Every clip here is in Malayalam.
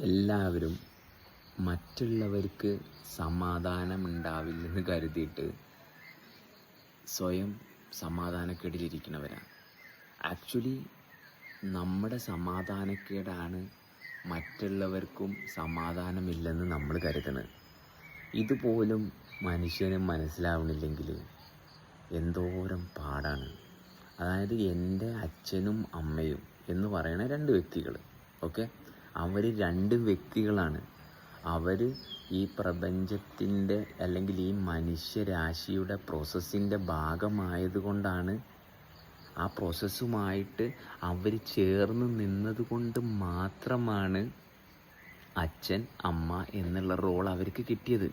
എല്ലാവരും മറ്റുള്ളവർക്ക് സമാധാനം ഉണ്ടാവില്ലെന്ന് കരുതിയിട്ട് സ്വയം സമാധാനക്കേടിലിരിക്കുന്നവരാണ്. ആക്ച്വലി നമ്മുടെ സമാധാനക്കേടാണ് മറ്റുള്ളവർക്കും സമാധാനമില്ലെന്ന് നമ്മൾ കരുതണത്. ഇതുപോലും മനുഷ്യന് മനസ്സിലാവണില്ലെങ്കിൽ എന്തോരം പാടാണ്. അതായത് എന്റെ അച്ഛനും അമ്മയും എന്ന് പറയുന്ന രണ്ട് വ്യക്തികൾ ഓക്കെ അവർ രണ്ട് വ്യക്തികളാണ്. അവർ ഈ പ്രപഞ്ചത്തിന്റെ അല്ലെങ്കിൽ ഈ മനുഷ്യരാശിയുടെ പ്രോസസ്സിന്റെ ഭാഗമായതുകൊണ്ടാണ് ആ പ്രോസസ്സുമായിട്ട് അവർ ചേർന്ന് നിന്നതുകൊണ്ട് മാത്രമാണ് അച്ഛൻ അമ്മ എന്നുള്ള റോൾ അവർക്ക് കിട്ടിയത്.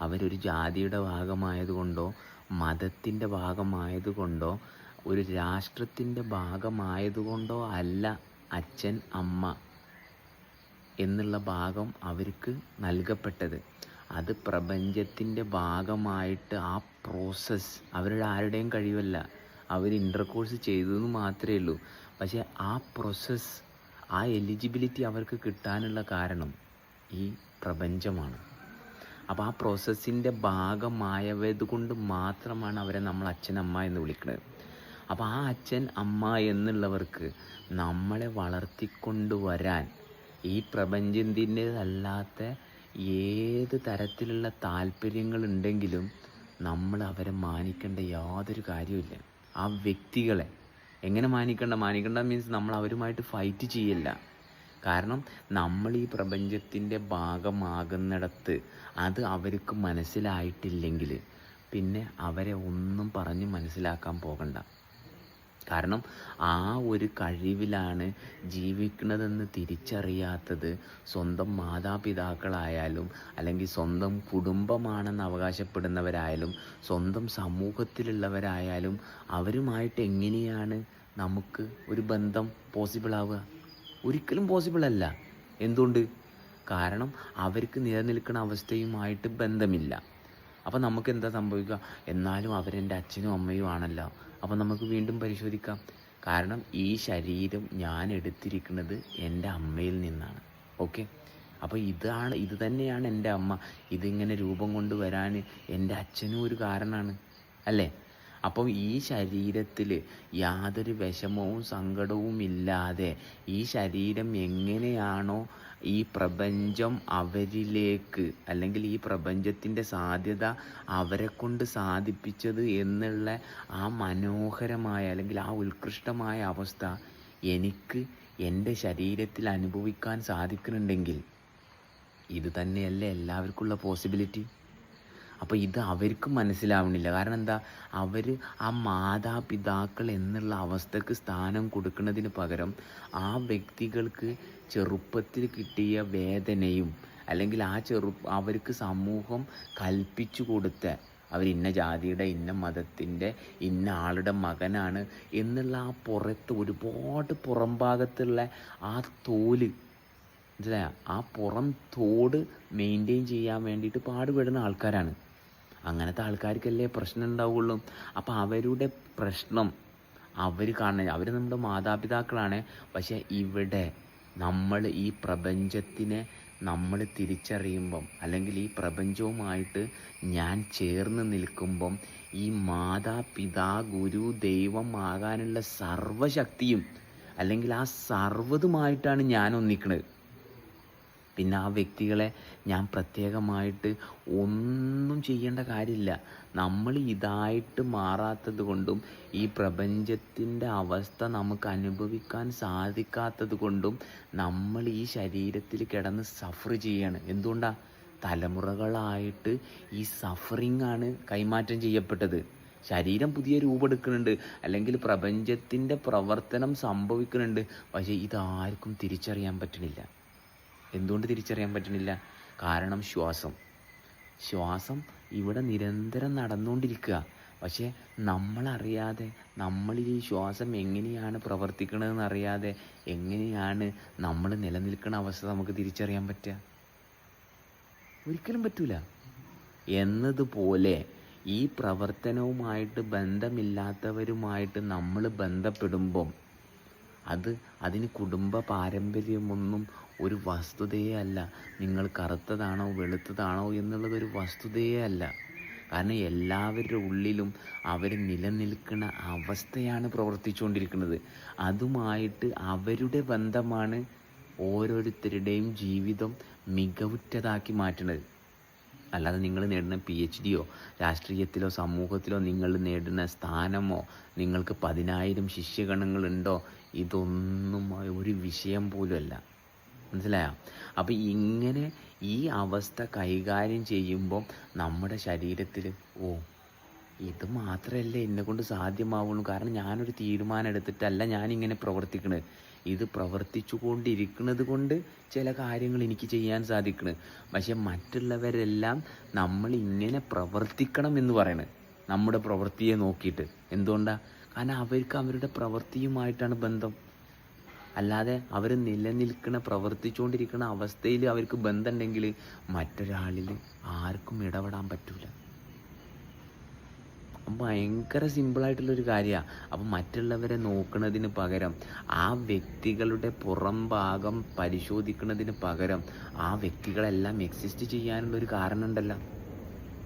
അവരൊരു ജാതിയുടെ ഭാഗമായതുകൊണ്ടോ മതത്തിന്റെ ഭാഗമായതുകൊണ്ടോ ഒരു രാഷ്ട്രത്തിന്റെ ഭാഗമായതുകൊണ്ടോ അല്ല അച്ഛൻ അമ്മ എന്നുള്ള ഭാഗം അവർക്ക് നൽകപ്പെട്ടത്. അത് പ്രപഞ്ചത്തിന്റെ ഭാഗമായിട്ട് ആ പ്രോസസ്സ് അവരുടെ ആരുടെയും കഴിവല്ല. അവർ ഇന്റർകോഴ്സ് ചെയ്തതെന്ന് മാത്രമേ ഉള്ളൂ. പക്ഷേ ആ പ്രോസസ്സ് ആ എലിജിബിലിറ്റി അവർക്ക് കിട്ടാനുള്ള കാരണം ഈ പ്രപഞ്ചമാണ്. അപ്പോൾ ആ പ്രോസസ്സിന്റെ ഭാഗമായവത് കൊണ്ട് മാത്രമാണ് അവരെ നമ്മൾ അച്ഛൻ അമ്മ എന്ന് വിളിക്കുന്നത് അപ്പോൾ ആ അച്ഛൻ അമ്മ എന്നുള്ളവർക്ക് നമ്മളെ വളർത്തിക്കൊണ്ടുവരാൻ ഈ പ്രപഞ്ചത്തിന്റെതല്ലാത്ത ഏത് തരത്തിലുള്ള താല്പര്യങ്ങളുണ്ടെങ്കിലും നമ്മൾ അവരെ മാനിക്കേണ്ട യാതൊരു കാര്യമില്ല ആ വ്യക്തികളെ എങ്ങനെ മാനിക്കേണ്ട? മാനിക്കേണ്ട മീൻസ് നമ്മൾ അവരുമായിട്ട് ഫൈറ്റ് ചെയ്യില്ല. കാരണം നമ്മൾ ഈ പ്രപഞ്ചത്തിന്റെ ഭാഗമാകുന്നിടത്ത് അത് അവർക്ക് മനസ്സിലായിട്ടില്ലെങ്കിൽ പിന്നെ അവരെ ഒന്നും പറഞ്ഞ് മനസ്സിലാക്കാൻ പോകണ്ട. കാരണം ആ ഒരു കഴിവിലാണ് ജീവിക്കുന്നതെന്ന് തിരിച്ചറിയാത്തത് സ്വന്തം മാതാപിതാക്കളായാലും അല്ലെങ്കിൽ സ്വന്തം കുടുംബമാണെന്ന് അവകാശപ്പെടുന്നവരായാലും സ്വന്തം സമൂഹത്തിലുള്ളവരായാലും അവരുമായിട്ട് എങ്ങനെയാണ് നമുക്ക് ഒരു ബന്ധം പോസിബിൾ ആവുക? ഒരിക്കലും പോസിബിൾ അല്ല. എന്തുകൊണ്ട്? കാരണം അവർക്ക് നിലനിൽക്കുന്ന അവസ്ഥയുമായിട്ട് ബന്ധമില്ല. അപ്പോൾ നമുക്ക് എന്താ സംഭവിക്കുക? എന്നാലും അവരെന്റെ അച്ഛനും അമ്മയും ആണല്ലോ അപ്പോൾ നമുക്ക് വീണ്ടും പരിശോധിക്കാം. കാരണം ഈ ശരീരം ഞാൻ എടുത്തിരിക്കുന്നത് എന്റെ അമ്മയിൽ നിന്നാണ്. ഓക്കെ? അപ്പോൾ ഇതാണ് ഇത് തന്നെയാണ് എന്റെ അമ്മ. ഇതിങ്ങനെ രൂപം കൊണ്ട് വരാൻ എന്റെ അച്ഛനും ഒരു കാരണമാണ് അല്ലേ? അപ്പം ഈ ശരീരത്തിൽ യാതൊരു വിഷമവും സങ്കടവും ഇല്ലാതെ ഈ ശരീരം എങ്ങനെയാണോ ഈ പ്രപഞ്ചം അവരിലേക്ക് അല്ലെങ്കിൽ ഈ പ്രപഞ്ചത്തിന്റെ സാധ്യത അവരെ കൊണ്ട് സാധിപ്പിച്ചത് എന്നുള്ള ആ മനോഹരമായ അല്ലെങ്കിൽ ആ ഉത്കൃഷ്ടമായ അവസ്ഥ എനിക്ക് എന്റെ ശരീരത്തിൽ അനുഭവിക്കാൻ സാധിക്കുന്നുണ്ടെങ്കിൽ ഇത് തന്നെയല്ലേ എല്ലാവർക്കുള്ള പോസിബിലിറ്റി അപ്പോൾ ഇത് അവർക്ക് മനസ്സിലാവണില്ല. കാരണം എന്താ? അവർ ആ മാതാപിതാക്കൾ എന്നുള്ള അവസ്ഥക്ക് സ്ഥാനം കൊടുക്കുന്നതിന് പകരം ആ വ്യക്തികൾക്ക് ചെറുപ്പത്തിൽ കിട്ടിയ വേദനയും അല്ലെങ്കിൽ ആ ചെറു അവർക്ക് സമൂഹം കൽപ്പിച്ചു കൊടുത്ത അവർ ഇന്ന ജാതിയുടെ ഇന്ന മതത്തിന്റെ ഇന്ന ആളുടെ മകനാണ് എന്നുള്ള ആ പുറത്ത് ഒരുപാട് പുറംഭാഗത്തുള്ള ആ തോൽ മനസ്സിലായ? ആ പുറം തോട് മെയിന്റെയിൻ ചെയ്യാൻ വേണ്ടിയിട്ട് പാടുപെടുന്ന ആൾക്കാരാണ്. അങ്ങനത്തെ ആൾക്കാർക്കല്ലേ പ്രശ്നം ഉണ്ടാവുള്ളൂ അപ്പോൾ അവരുടെ പ്രശ്നം അവർ കാണുന്ന അവർ നമ്മുടെ മാതാപിതാക്കളാണ്. പക്ഷേ ഇവിടെ നമ്മൾ ഈ പ്രപഞ്ചത്തിനെ നമ്മൾ തിരിച്ചറിയുമ്പം അല്ലെങ്കിൽ ഈ പ്രപഞ്ചവുമായിട്ട് ഞാൻ ചേർന്ന് നിൽക്കുമ്പം ഈ മാതാപിതാ ഗുരു ദൈവം ആകാനുള്ള സർവശക്തിയും അല്ലെങ്കിൽ ആ സർവതുമായിട്ടാണ് ഞാൻ ഒന്നിക്കുന്നത് പിന്നെ ആ വ്യക്തികളെ ഞാൻ പ്രത്യേകമായിട്ട് ഒന്നും ചെയ്യേണ്ട കാര്യമില്ല. നമ്മൾ ഇതായിട്ട് മാറാത്തത് കൊണ്ടും ഈ പ്രപഞ്ചത്തിന്റെ അവസ്ഥ നമുക്ക് അനുഭവിക്കാൻ സാധിക്കാത്തത് കൊണ്ടും നമ്മൾ ഈ ശരീരത്തിൽ കിടന്ന് സഫർ ചെയ്യാണ്. എന്തുകൊണ്ടാണ് തലമുറകളായിട്ട് ഈ സഫറിങ് ആണ് കൈമാറ്റം ചെയ്യപ്പെട്ടത്. ശരീരം പുതിയ രൂപമെടുക്കുന്നുണ്ട് അല്ലെങ്കിൽ പ്രപഞ്ചത്തിന്റെ പ്രവർത്തനം സംഭവിക്കുന്നുണ്ട്. പക്ഷേ ഇതാർക്കും തിരിച്ചറിയാൻ പറ്റണില്ല എന്തുകൊണ്ട് തിരിച്ചറിയാൻ പറ്റുന്നില്ല കാരണം ശ്വാസം. ശ്വാസം ഇവിടെ നിരന്തരം നടന്നുകൊണ്ടിരിക്കുക. പക്ഷേ നമ്മളറിയാതെ നമ്മളിൽ ഈ ശ്വാസം എങ്ങനെയാണ് പ്രവർത്തിക്കണതെന്ന് അറിയാതെ എങ്ങനെയാണ് നമ്മൾ നിലനിൽക്കുന്ന അവസ്ഥ നമുക്ക് തിരിച്ചറിയാൻ പറ്റുക? ഒരിക്കലും പറ്റൂല. എന്നതുപോലെ ഈ പ്രവർത്തനവുമായിട്ട് ബന്ധമില്ലാത്തവരുമായിട്ട് നമ്മൾ ബന്ധപ്പെടുമ്പം അത് അതിന് കുടുംബ പാരമ്പര്യമൊന്നും ഒരു വസ്തുതയേ അല്ല. നിങ്ങൾ കറുത്തതാണോ വെളുത്തതാണോ എന്നുള്ളത് ഒരു വസ്തുതയേ അല്ല. കാരണം എല്ലാവരുടെ ഉള്ളിലും അവർ നിലനിൽക്കുന്ന അവസ്ഥയാണ് പ്രവർത്തിച്ചുകൊണ്ടിരിക്കുന്നത്. അതുമായിട്ട് അവരുടെ ബന്ധമാണ് ഓരോരുത്തരുടെയും ജീവിതം മികവുറ്റതാക്കി മാറ്റുന്നത്. അല്ലാതെ നിങ്ങൾ നേടുന്ന പി എച്ച് ഡിയോ രാഷ്ട്രീയത്തിലോ സമൂഹത്തിലോ നിങ്ങൾ നേടുന്ന സ്ഥാനമോ നിങ്ങൾക്ക് പതിനായിരം ശിഷ്യഗണങ്ങളുണ്ടോ ഇതൊന്നും ഒരു വിഷയം പോലുമല്ല. മനസ്സിലായോ? അപ്പോൾ ഇങ്ങനെ ഈ അവസ്ഥ കൈകാര്യം ചെയ്യുമ്പോൾ നമ്മുടെ ശരീരത്തിൽ ഓ ഇത് മാത്രമല്ലേ എന്നെ കൊണ്ട് സാധ്യമാവുള്ളൂ. കാരണം ഞാനൊരു തീരുമാനം എടുത്തിട്ടല്ല ഞാനിങ്ങനെ പ്രവർത്തിക്കുന്നത് ഇത് പ്രവർത്തിച്ചു കൊണ്ടിരിക്കുന്നത് കൊണ്ട് ചില കാര്യങ്ങൾ എനിക്ക് ചെയ്യാൻ സാധിക്കുന്നത് പക്ഷെ മറ്റുള്ളവരെല്ലാം നമ്മൾ ഇങ്ങനെ പ്രവർത്തിക്കണം എന്ന് പറയണത് നമ്മുടെ പ്രവൃത്തിയെ നോക്കിയിട്ട്. എന്തുകൊണ്ടാണ് കാരണം അവർക്ക് അവരുടെ പ്രവൃത്തിയുമായിട്ടാണ് ബന്ധം. അല്ലാതെ അവർ നിലനിൽക്കുന്ന പ്രവർത്തിച്ചുകൊണ്ടിരിക്കുന്ന അവസ്ഥയിൽ അവർക്ക് ബന്ധമുണ്ടെങ്കിൽ മറ്റൊരാളിൽ ആർക്കും ഇടപെടാൻ പറ്റൂല. ഭയങ്കര സിമ്പിളായിട്ടുള്ളൊരു കാര്യമാണ് അപ്പം മറ്റുള്ളവരെ നോക്കുന്നതിന് പകരം ആ വ്യക്തികളുടെ പുറം ഭാഗം പരിശോധിക്കുന്നതിന് പകരം ആ വ്യക്തികളെല്ലാം എക്സിസ്റ്റ് ചെയ്യാനുള്ളൊരു കാരണമുണ്ടല്ലോ.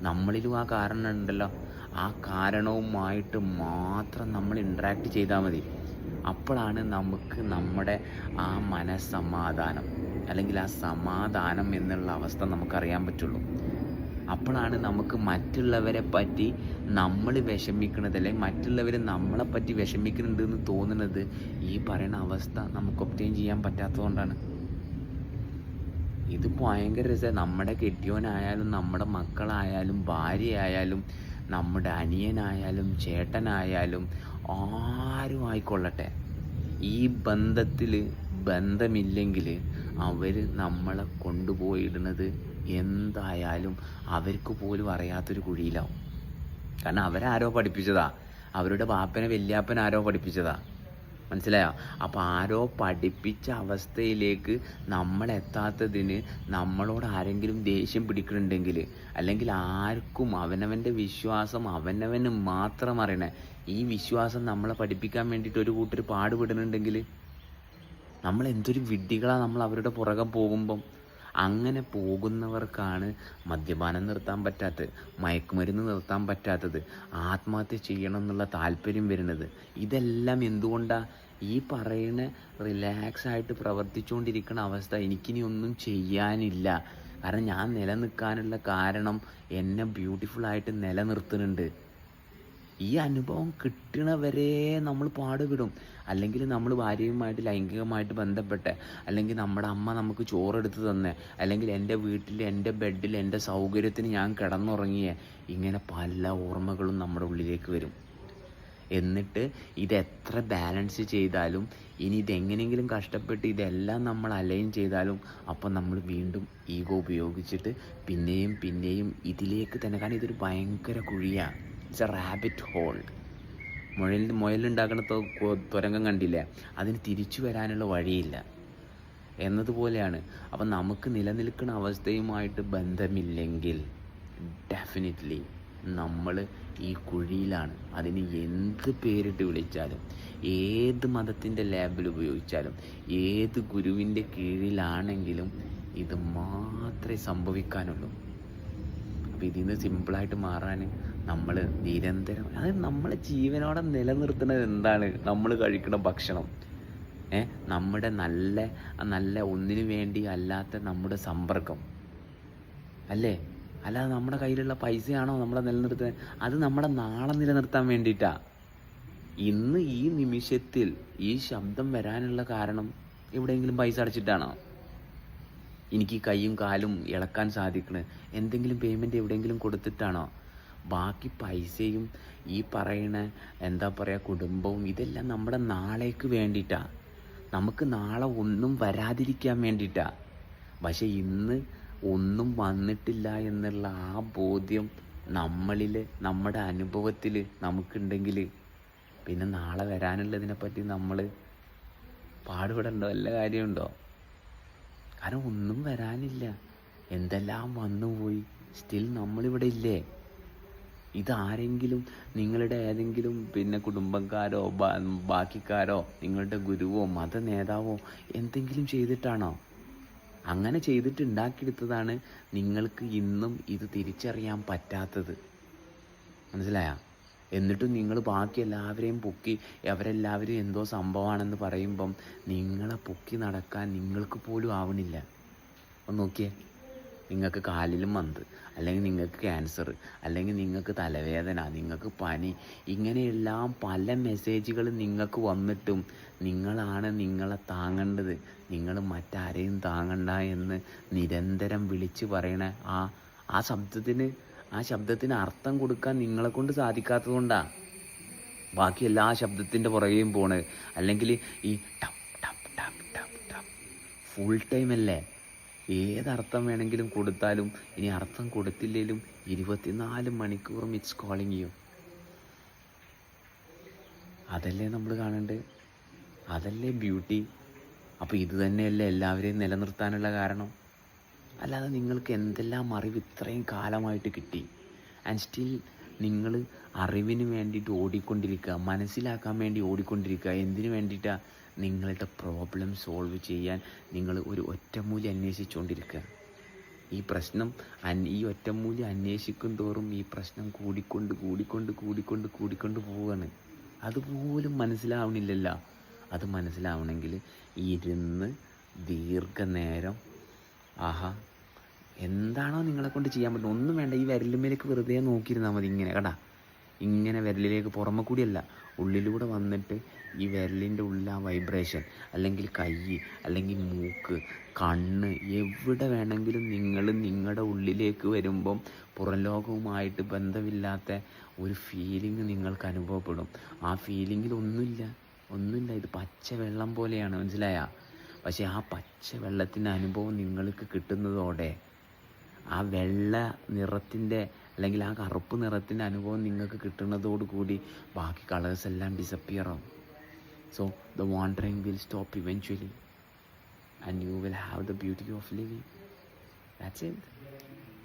നമ്മളിലും ആ കാരണമുണ്ടല്ലോ. ആ കാരണവുമായിട്ട് മാത്രം നമ്മൾ ഇൻട്രാക്ട് ചെയ്താൽ മതി. അപ്പോഴാണ് നമുക്ക് നമ്മുടെ ആ മനസ്സമാധാനം അല്ലെങ്കിൽ ആ സമാധാനം എന്നുള്ള അവസ്ഥ നമുക്കറിയാൻ പറ്റുള്ളൂ. അപ്പോഴാണ് നമുക്ക് മറ്റുള്ളവരെ പറ്റി നമ്മൾ വിഷമിക്കുന്നത് അല്ലെങ്കിൽ മറ്റുള്ളവർ നമ്മളെ പറ്റി വിഷമിക്കുന്നുണ്ട് എന്ന് തോന്നുന്നത് ഈ പറയുന്ന അവസ്ഥ നമുക്ക് ഒപ്റ്റെയിൻ ചെയ്യാൻ പറ്റാത്തതുകൊണ്ടാണ് ഇത് ഭയങ്കര രസമാണ് നമ്മുടെ കെട്ടിയോനായാലും നമ്മുടെ മക്കളായാലും ഭാര്യയായാലും നമ്മുടെ അനിയനായാലും ചേട്ടനായാലും ആരും ആയിക്കൊള്ളട്ടെ ഈ ബന്ധത്തിൽ ബന്ധമില്ലെങ്കിൽ അവർ നമ്മളെ കൊണ്ടുപോയിടുന്നത് എന്തായാലും അവർക്ക് പോലും അറിയാത്തൊരു കുഴിയിലാവും. കാരണം അവരാരോ പഠിപ്പിച്ചതാ. അവരുടെ ബാപ്പനെ വല്യാപ്പൻ ആരോ പഠിപ്പിച്ചതാ. മനസ്സിലായോ? അപ്പോൾ ആരോ പഠിപ്പിച്ച അവസ്ഥയിലേക്ക് നമ്മൾ എത്താത്തതിന് നമ്മളോട് ആരെങ്കിലും ദേഷ്യം പിടിക്കുന്നുണ്ടെങ്കിൽ അല്ലെങ്കിൽ ആർക്കും അവനവന്റെ വിശ്വാസം അവനവന് മാത്രം അറിയണേ ഈ വിശ്വാസം നമ്മളെ പഠിപ്പിക്കാൻ വേണ്ടിയിട്ട് ഒരു കൂട്ടർ പാടുപെടുന്നുണ്ടെങ്കിൽ നമ്മൾ എന്തൊരു വിഡ്ഢികളാണ് നമ്മൾ അവരുടെ പുറകെ പോകുമ്പം. അങ്ങനെ പോകുന്നവർക്കാണ് മദ്യപാനം നിർത്താൻ പറ്റാത്തത് മയക്കുമരുന്ന് നിർത്താൻ പറ്റാത്തത് ആത്മഹത്യ ചെയ്യണം എന്നുള്ള താല്പര്യം വരുന്നത്. ഇതെല്ലാം എന്തുകൊണ്ടാണ് ഈ പറയുന്ന റിലാക്സ് ആയിട്ട് പ്രവർത്തിച്ചുകൊണ്ടിരിക്കുന്ന അവസ്ഥ എനിക്കിനി ഒന്നും ചെയ്യാനില്ല. കാരണം ഞാൻ നിലനിൽക്കാനുള്ള കാരണം എന്നെ ആയിട്ട് നിലനിർത്തുന്നുണ്ട്. ഈ അനുഭവം കിട്ടണവരെ നമ്മൾ പാടുപെടും. അല്ലെങ്കിൽ നമ്മൾ ഭാര്യയുമായിട്ട് ലൈംഗികമായിട്ട് ബന്ധപ്പെട്ട് അല്ലെങ്കിൽ നമ്മുടെ അമ്മ നമുക്ക് ചോറെടുത്ത് തന്നെ അല്ലെങ്കിൽ എന്റെ വീട്ടിൽ എന്റെ ബെഡിൽ എന്റെ സൗകര്യത്തിന് ഞാൻ കിടന്നുറങ്ങിയ ഇങ്ങനെ പല ഓർമ്മകളും നമ്മുടെ ഉള്ളിലേക്ക് വരും. എന്നിട്ട് ഇത് എത്ര ബാലൻസ് ചെയ്താലും ഇനി ഇതെങ്ങനെയെങ്കിലും കഷ്ടപ്പെട്ട് ഇതെല്ലാം നമ്മൾ അലൈൻ ചെയ്താലും അപ്പം നമ്മൾ വീണ്ടും ഈഗോ ഉപയോഗിച്ചിട്ട് പിന്നെയും പിന്നെയും ഇതിലേക്ക് തന്നെ. കാരണം ഇതൊരു ഭയങ്കര കുഴിയാണ്. ഇറ്റ്സ് എ റാബിറ്റ് ഹോൾ മുഴയിൽ മുയലുണ്ടാക്കുന്ന തുരങ്കം കണ്ടില്ലേ? അതിന് തിരിച്ചു വരാനുള്ള വഴിയില്ല. എന്നതുപോലെയാണ്. അപ്പം നമുക്ക് നിലനിൽക്കുന്ന അവസ്ഥയുമായിട്ട് ബന്ധമില്ലെങ്കിൽ ഡെഫിനറ്റ്ലി നമ്മൾ ഈ കുഴിയിലാണ്. അതിന് എന്ത് പേരിട്ട് വിളിച്ചാലും ഏത് മതത്തിന്റെ ലാബിൽ ഉപയോഗിച്ചാലും ഏത് ഗുരുവിന്റെ കീഴിലാണെങ്കിലും ഇത് മാത്രമേ സംഭവിക്കാനുള്ളൂ. അപ്പോൾ ഇതിൽ നിന്ന് സിമ്പിളായിട്ട് മാറാൻ നമ്മൾ നിരന്തരം അതായത് നമ്മളെ ജീവനോടെ നിലനിർത്തുന്നത് എന്താണ്? നമ്മൾ കഴിക്കുന്ന ഭക്ഷണം. ഏ? നമ്മുടെ നല്ല നല്ല ഒന്നിനു വേണ്ടി അല്ലാത്ത നമ്മുടെ സമ്പർക്കം. അല്ലേ? അല്ലാതെ നമ്മുടെ കയ്യിലുള്ള പൈസയാണോ നമ്മളെ നിലനിർത്തുന്നത്? അത് നമ്മുടെ നാളെ നിലനിർത്താൻ വേണ്ടിയിട്ടാണ് ഇന്ന് ഈ നിമിഷത്തിൽ ഈ ശബ്ദം വരാനുള്ള കാരണം എവിടെയെങ്കിലും പൈസ അടച്ചിട്ടാണോ? എനിക്ക് കൈയും കാലും ഇളക്കാൻ സാധിക്കണത് എന്തെങ്കിലും പേയ്മെന്റ് എവിടെയെങ്കിലും കൊടുത്തിട്ടാണോ? ബാക്കി പൈസയും ഈ പറയണ എന്താ പറയുക കുടുംബവും ഇതെല്ലാം നമ്മുടെ നാളേക്ക് വേണ്ടിയിട്ടാണ് നമുക്ക് നാളെ ഒന്നും വരാതിരിക്കാൻ വേണ്ടിയിട്ടാണ് പക്ഷെ ഇന്ന് ഒന്നും വന്നിട്ടില്ല എന്നുള്ള ആ ബോധ്യം നമ്മളിൽ നമ്മുടെ അനുഭവത്തിൽ നമുക്കുണ്ടെങ്കിൽ പിന്നെ നാളെ വരാനുള്ളതിനെപ്പറ്റി നമ്മൾ പാടുപെടേണ്ട വല്ല കാര്യമുണ്ടോ? കാരണം ഒന്നും വരാനില്ല. എന്തെല്ലാം വന്നുപോയി സ്റ്റിൽ നമ്മളിവിടെ ഇല്ലേ? ഇതാരെങ്കിലും നിങ്ങളുടെ ഏതെങ്കിലും പിന്നെ കുടുംബക്കാരോ ബാക്കിക്കാരോ നിങ്ങളുടെ ഗുരുവോ മത നേതാവോ എന്തെങ്കിലും ചെയ്തിട്ടാണോ? അങ്ങനെ ചെയ്തിട്ടുണ്ടാക്കിയെടുത്തതാണ് നിങ്ങൾക്ക് ഇന്നും ഇത് തിരിച്ചറിയാൻ പറ്റാത്തത്. മനസ്സിലായ? എന്നിട്ടും നിങ്ങൾ ബാക്കി എല്ലാവരെയും പൊക്കി അവരെല്ലാവരും എന്തോ സംഭവമാണെന്ന് പറയുമ്പം നിങ്ങളെ പൊക്കി നടക്കാൻ നിങ്ങൾക്ക് പോലും ആവണില്ല ഒന്ന് നോക്കിയേ. നിങ്ങൾക്ക് കാലിലും മന്ത് അല്ലെങ്കിൽ നിങ്ങൾക്ക് ക്യാൻസർ അല്ലെങ്കിൽ നിങ്ങൾക്ക് തലവേദന നിങ്ങൾക്ക് പനി ഇങ്ങനെയെല്ലാം പല മെസ്സേജുകൾ നിങ്ങൾക്ക് വന്നിട്ടും നിങ്ങളാണ് നിങ്ങളെ താങ്ങേണ്ടത്. നിങ്ങൾ മറ്റാരെയും താങ്ങണ്ട എന്ന് നിരന്തരം വിളിച്ച് പറയണ ആ ആ ശബ്ദത്തിന് ആ ശബ്ദത്തിന് അർത്ഥം കൊടുക്കാൻ നിങ്ങളെ കൊണ്ട് സാധിക്കാത്തത് കൊണ്ടാണ് ബാക്കി എല്ലാ ശബ്ദത്തിന്റെ പുറകെയും പോണ്. അല്ലെങ്കിൽ ഈ ടപ് ടപ് ടപ് ടപ് ടപ്. ഫുൾ ടൈം അല്ലേ? ഏതർത്ഥം വേണമെങ്കിലും കൊടുത്താലും ഇനി അർത്ഥം കൊടുത്തില്ലെങ്കിലും ഇരുപത്തിനാല് മണിക്കൂറും ഇറ്റ്സ് കോളിങ് യു അതല്ലേ നമ്മൾ കാണേണ്ടത് അതല്ലേ ബ്യൂട്ടി അപ്പോൾ ഇത് തന്നെയല്ലേ എല്ലാവരെയും നിലനിർത്താനുള്ള കാരണം? അല്ലാതെ നിങ്ങൾക്ക് എന്തെല്ലാം അറിവ് ഇത്രയും കാലമായിട്ട് കിട്ടി? ആൻഡ് സ്റ്റിൽ നിങ്ങൾ അറിവിന് വേണ്ടിയിട്ട് ഓടിക്കൊണ്ടിരിക്കുക മനസ്സിലാക്കാൻ വേണ്ടി ഓടിക്കൊണ്ടിരിക്കുക എന്തിനു വേണ്ടിയിട്ടാണ് നിങ്ങളുടെ പ്രോബ്ലം സോൾവ് ചെയ്യാൻ നിങ്ങൾ ഒരു ഒറ്റമൂലി അന്വേഷിച്ചുകൊണ്ടിരിക്കുക? ഈ പ്രശ്നം ഈ ഒറ്റമൂലി അന്വേഷിക്കും തോറും ഈ പ്രശ്നം കൂടിക്കൊണ്ട് കൂടിക്കൊണ്ട് കൂടിക്കൊണ്ട് കൂടിക്കൊണ്ട് പോവുകയാണ് അതുപോലും മനസ്സിലാവണില്ലല്ലോ അത് മനസ്സിലാവണമെങ്കിൽ ഇരുന്ന് ദീർഘനേരം ആഹാ എന്താണോ നിങ്ങളെ കൊണ്ട് ചെയ്യാൻ പറ്റുന്നത്? ഒന്നും വേണ്ട. ഈ വിരലുമേലേക്ക് വെറുതെ നോക്കിയിരുന്നാൽ മതി. ഇങ്ങനെ കേട്ടാ ഇങ്ങനെ വിരലിലേക്ക് പുറമെ കൂടിയല്ല. ഉള്ളിലൂടെ വന്നിട്ട് ഈ വിരലിന്റെ ഉള്ളിൽ ആ വൈബ്രേഷൻ അല്ലെങ്കിൽ കൈ അല്ലെങ്കിൽ മൂക്ക് കണ്ണ് എവിടെ വേണമെങ്കിലും നിങ്ങൾ നിങ്ങളുടെ ഉള്ളിലേക്ക് വരുമ്പം പുറം ലോകവുമായിട്ട് ബന്ധമില്ലാത്ത ഒരു ഫീലിംഗ് നിങ്ങൾക്ക് അനുഭവപ്പെടും. ആ ഫീലിങ്ങിൽ ഒന്നുമില്ല. ഒന്നുമില്ല. ഇത് പച്ച വെള്ളം പോലെയാണ്. മനസ്സിലായ? പക്ഷേ ആ പച്ച വെള്ളത്തിന്റെ അനുഭവം നിങ്ങൾക്ക് കിട്ടുന്നതോടെ ആ വെള്ള നിറത്തിന്റെ അല്ലെങ്കിൽ ആ കറുപ്പ് നിറത്തിന്റെ അനുഭവം നിങ്ങൾക്ക് കിട്ടുന്നതോടുകൂടി ബാക്കി കളേഴ്സ് എല്ലാം ഡിസപ്പിയർ ആവും. So the wandering will stop eventually and you will have the beauty of living that's it